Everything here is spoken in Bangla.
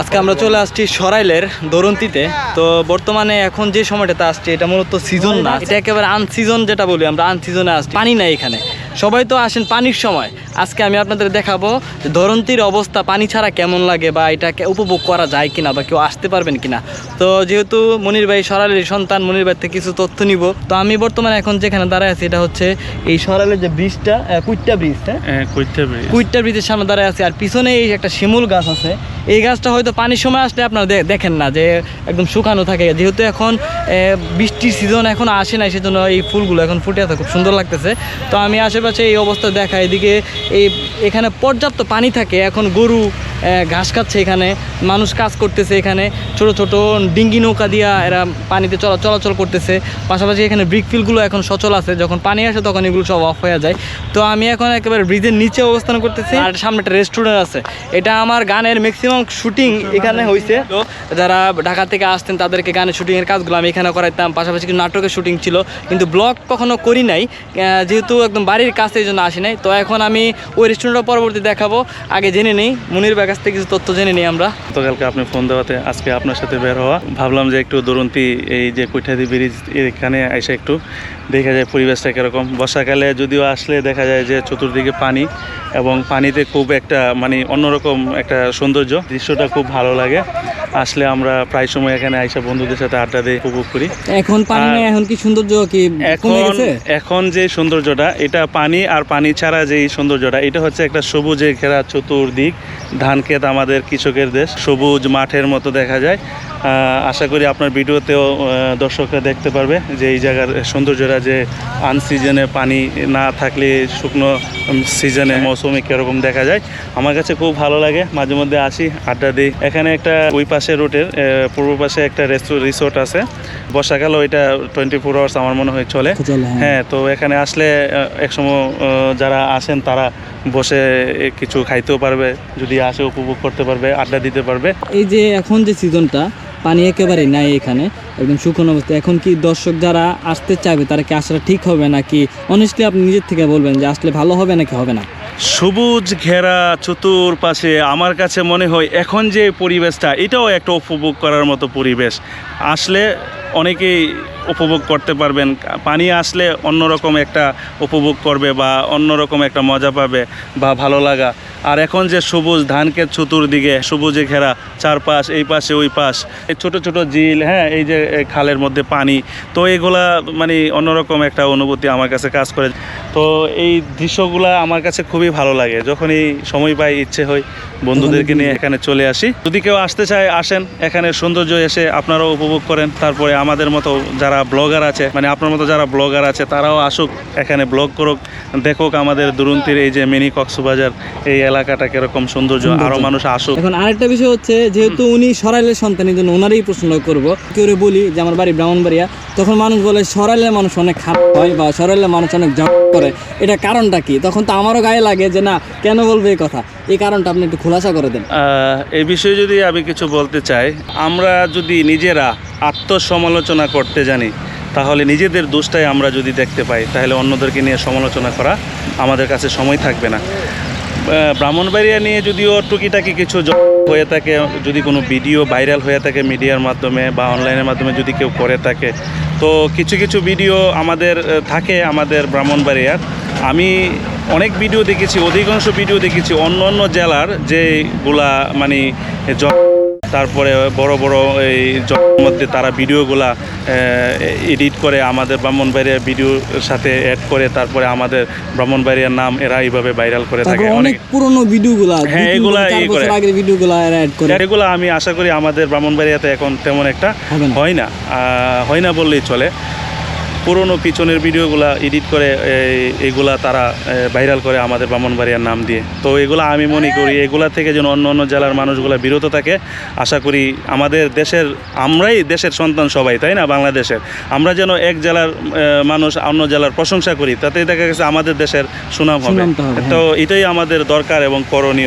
আজকে আমরা চলে আসছি সরাইলের দরন্তিতে। তো বর্তমানে এখন যে সময়টাতে আসছে, এটা মূলত সিজন না, এটা একেবারে আনসিজন যেটা বলি আমরা আনসিজনে আসছি। পানি নাই এখানে। সবাই তো আসেন পানির সময়। আজকে আমি আপনাদের দেখাবো ধরন্তির অবস্থা পানি ছাড়া কেমন লাগে বা এটাকে উপভোগ করা যায় কিনা বা কেউ আসতে পারবেন কিনা। তো যেহেতু মনির ভাই সরাইলের সন্তান মনির ভাই থেকে কিছু তথ্য নিব। তো আমি বর্তমানে এখন যেখানে দাঁড়ায় আছি এটা হচ্ছে এই সরালের যে ব্রিজটা কুইট্টা ব্রিজ হ্যাঁ? হ্যাঁ কুইটটা ব্রিজের সামনে দাঁড়ায় আছে আর পিছনে এই একটা শিমুল গাছ আছে। এই গাছটা হয়তো পানির সময় আসলে আপনারা দেখেন না যে একদম শুকানো থাকে। যেহেতু এখন বৃষ্টির সিজন এখন আসে না সেজন্য এই ফুলগুলো এখন ফুটে আছে খুব সুন্দর লাগতেছে। তো আমি আশেপাশে এই অবস্থা দেখা, এদিকে এই এখানে পর্যাপ্ত পানি থাকে, এখন গরু ঘাস খাচ্ছে এখানে, মানুষ কাজ করতেছে এখানে, ছোট ছোট ডিঙ্গি নৌকা দিয়া এরা পানিতে চলা, চলাচল করতেছে, পাশাপাশি এখানে ব্রিক ফিলগুলো এখন সচল আছে, যখন পানি আসে তখন এগুলো সব অফ হয়ে যায়। তো আমি এখন একেবারে ব্রিজের নিচে অবস্থান করতেছি, আর সামনে একটা রেস্টুরেন্ট আছে, এটা আমার গানের ম্যাক্সিমাম শুটিং এখানে হয়েছে তো যারা ঢাকা থেকে আসতেন তাদেরকে গানের শুটিংয়ের কাজগুলো আমি এখানে করাইতাম, পাশাপাশি কিছু নাটকের শুটিং ছিল, কিন্তু ব্লগ কখনো করি নাই যেহেতু একদম বাড়ির কাছে এই জন্য আসি নাই। তো এখন আমি ওই রেস্টুরেন্টটা পরবর্তী দেখাবো। আগে জেনে নেই মুনির কাছ থেকে কিছু তথ্য জেনে নিই আমরা। গতকালকে আপনি ফোন দেওয়াতে আজকে আপনার সাথে বের হওয়া। ভাবলাম যে একটু দুরন্তি এই যে কৈঠাদি ব্রিজ এখানে এসে একটু দেখা যায় পরিবেশটা কীরকম। বর্ষাকালে যদিও আসলে দেখা যায় যে চতুর্দিকে পানি এবং পানিতে খুব একটা মানে অন্যরকম একটা সৌন্দর্য। দৃশ্যটা খুব ভালো লাগে। আসলে আমরা প্রায় সময় এখানে আইসা বন্ধুদের সাথে আড্ডা দিয়ে উপভোগ করি। এখন পানি এখন কি সৌন্দর্য কি এখন এখন যে সৌন্দর্যটা এটা পানি আর পানি ছাড়া যে সৌন্দর্যটা, এটা হচ্ছে একটা সবুজে ঘেরা চতুর্দিক। ধান ক্ষেত আমাদের কৃষকের দেশ। সবুজ মাঠের মতো দেখা যায়। আশা করি আপনার ভিডিওতেও দর্শকরা দেখতে পারবে যে এই জায়গার সৌন্দর্যটা যে আনসিজনে পানি না থাকলে শুকনো সিজনে মৌসুমে কীরকম দেখা যায়। আমার কাছে খুব ভালো লাগে। মাঝে মধ্যে আসি আড্ডা দিই। এখানে একটা ওই পাশে রোডের পূর্ব পাশে একটা রিসোর্ট আছে। বর্ষাকালও এটা টোয়েন্টি ফোর আওয়ার্স আমার মনে হয় চলে। হ্যাঁ। হ্যাঁ তো এখানে আসলে একসময় যারা আসেন তারা বসে কিছু খাইতেও পারবে যদি আসে উপভোগ করতে পারবে আড্ডা দিতে পারবে। এই যে এখন যে সিজনটা পানি একেবারেই নাই এখানে, একদম শুকনো অবস্থা এখন কি দর্শক যারা আসতে চাইবে, তারা কি আসাটা ঠিক হবে নাকি? অনেস্টলি আপনি নিজের থেকে বলবেন যে আসলে ভালো হবে নাকি হবে না? সবুজ ঘেরা চতুর্পাশে আমার কাছে মনে হয় এখন যে পরিবেশটা, এটাও একটা উপভোগ করার মতো পরিবেশ। আসলে অনেকেই উপভোগ করতে পারবেন। পানি আসলে অন্যরকম একটা উপভোগ করবে বা অন্যরকম একটা মজা পাবে বা ভালো লাগা। আর এখন যে সবুজ ধানকে চতুর্দিকে সবুজে ঘেরা, চারপাশ, এই পাশে ওই পাশ, এই ছোট ছোট ঝিল হ্যাঁ এই যে খালের মধ্যে পানি, তো এগুলা মানে অন্যরকম একটা অনুভূতি আমার কাছে কাজ করে। তো এই দৃশ্যগুলা আমার কাছে খুবই ভালো লাগে, যখনই সময় পাই, ইচ্ছে হয়, বন্ধুদেরকে নিয়ে এখানে চলে আসি। যদি কেউ আসতে চায়, আসেন, এখানে সৌন্দর্য এসে আপনারাও উপভোগ করেন। তারপরে আমাদের মতো যারা ব্লগার আছে মানে আপনার মতো যারা ব্লগার আছে, তারাও আসুক, এখানে ব্লগ করুক, দেখুক আমাদের দুরন্তির এই যে মিনি কক্সবাজার, এই এলাকাটা কীরকম সৌন্দর্য? আরও মানুষ আসুক। এখন আরেকটা বিষয় হচ্ছে যেহেতু উনি সরাইলের সন্তান এই জন্য ওনারই প্রশ্ন করব কেউ বলি যে আমার বাড়ি ব্রাহ্মণবাড়িয়া তখন মানুষ বলে সরাইলের মানুষ অনেক খারাপ হয় বা সরাইলের মানুষ অনেক জব করে। এটা কারণটা কি? তখন তো আমারও গায়ে লাগে যে না কেন বলবে এই কথা? এই কারণটা আপনি একটু খোলাসা করে দেন। এই বিষয়ে যদি আমি কিছু বলতে চাই আমরা যদি নিজেরা আত্মসমালোচনা করতে জানি তাহলে নিজেদের দোষটাই আমরা যদি দেখতে পাই তাহলে অন্যদেরকে নিয়ে সমালোচনা করা আমাদের কাছে সময় থাকবে না। ব্রাহ্মণবাড়িয়া নিয়ে যদিও টুকিটাকি কিছু হয়ে থাকে, যদি কোনো ভিডিও ভাইরাল হয়ে থাকে মিডিয়ার মাধ্যমে বা অনলাইনের মাধ্যমে যদি কেউ করে থাকে, তো কিছু কিছু ভিডিও আমাদের থাকে আমাদের ব্রাহ্মণবাড়িয়ার। আমি অনেক ভিডিও দেখেছি, অধিকাংশ ভিডিও দেখেছি অন্য অন্য জেলার যেগুলা মানে তারপরে বড় বড় এই মধ্যে তারা ভিডিওগুলা এডিট করে আমাদের ব্রাহ্মণবাড়িয়া ভিডিওর সাথে অ্যাড করে তারপরে আমাদের ব্রাহ্মণবাড়িয়ার নাম এরা এইভাবে ভাইরাল করে থাকে। অনেক পুরনো ভিডিওগুলা হ্যাঁ, এগুলা বছর, চার ই বছর করে। আগের ভিডিওগুলা এরা অ্যাড করে। এগুলো আমি আশা করি আমাদের ব্রাহ্মণবাড়িয়াতে এখন তেমন একটা হয় না হয় না বললেই চলে। পুরনো পিছনের ভিডিওগুলা এডিট করে এগুলা তারা ভাইরাল করে আমাদের ব্রাহ্মণবাড়িয়ার নাম দিয়ে। তো এগুলা আমি মনে করি এগুলা থেকে যেন অন্য অন্য জেলার মানুষগুলা বিরত থাকে। আশা করি আমাদের দেশের আমরাই দেশের সন্তান সবাই তাই না? বাংলাদেশের। আমরা যেন এক জেলার মানুষ অন্য জেলার প্রশংসা করি তাতে দেখা গেছে আমাদের দেশের সুনাম হবে, তো এটাই আমাদের দরকার এবং করণীয়।